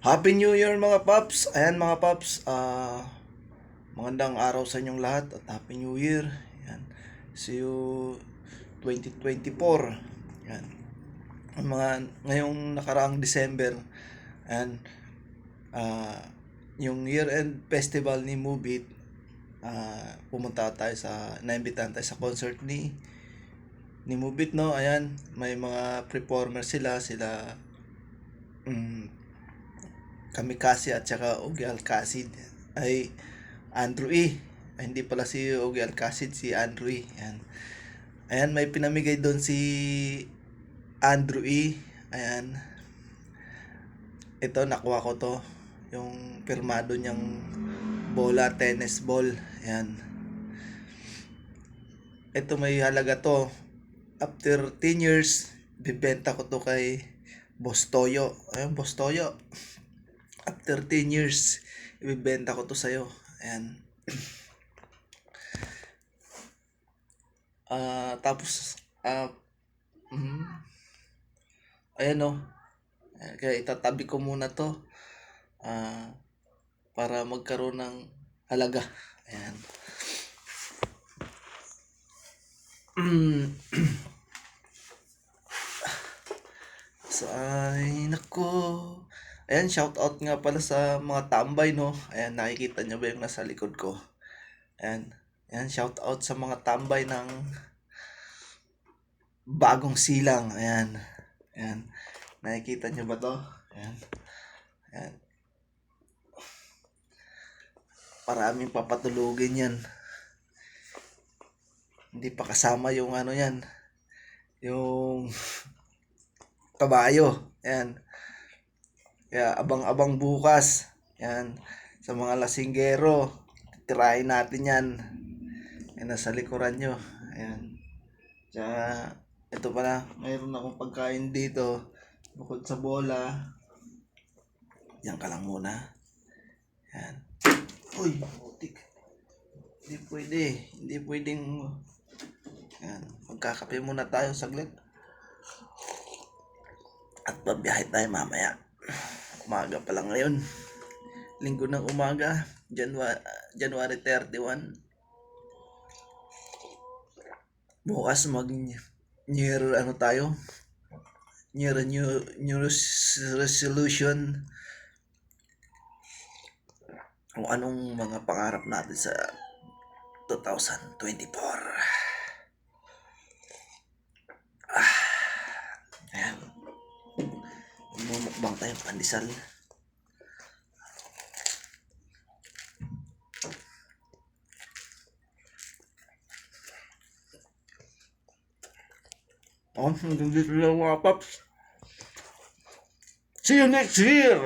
Happy New Year mga paps! Ayan mga paps, ah magandang araw sa inyong lahat at Happy New Year. Ayan. See you 2024. Ayan. Ang mga ngayong nakaraang December, ayan, ah yung year-end festival ni Mubit, ah pumunta tayo sa, naimbitahan tayo sa concert ni ni Mubit, no? Ayan, may mga performer sila, sila mm, Kamikasi at saka Ogie Alcacid ay Andrew E. Ay, hindi pala si Ogie Alcacid, si Andrew E. Ayan. Ayan, may pinamigay doon si Andrew E. Ayan. Ito, nakuha ko to. Yung pirmado niyang bola, tennis ball. Ayan. Ito may halaga to. After 10 years, bibenta ko to kay Bostoyo. Ayun, Bostoyo. 13 years, ibibenta ko to sa'yo. Ayan. Ah, uh, tapos, ah, uh, mm, ayan o. Oh. Kaya itatabi ko muna to uh, para magkaroon ng halaga. Ayan. Sa ay nako Ayan, shout out nga pala sa mga tambay, no? Ayan, nakikita nyo ba yung nasa likod ko? Ayan, ayan, shout out sa mga tambay ng bagong silang. Ayan, ayan. Nakikita nyo ba to? Ayan, ayan. Maraming papatulugin yan. Hindi pa kasama yung ano yan. Yung kabayo. Ayan. Kaya abang-abang bukas. Yan. Sa mga lasinggero. Tirahin natin yan. Yan nasa likuran nyo. Ayan. Tsaka, ito pala. Mayroon akong pagkain dito. Bukod sa bola. Yan ka lang muna. Yan. Uy, putik. Hindi pwede. Hindi pwedeng... Yan. Magkakape muna tayo saglit. At babiyahe tayo mamaya umaga pa lang ngayon. Linggo ng umaga, January, January 31. Bukas mag year ano tayo? Year new, new res- resolution. Kung anong mga pangarap natin sa 2024. Ah, Mumukbang tayong pandesal. Oh, hanggang dito lang mga paps. See you next year!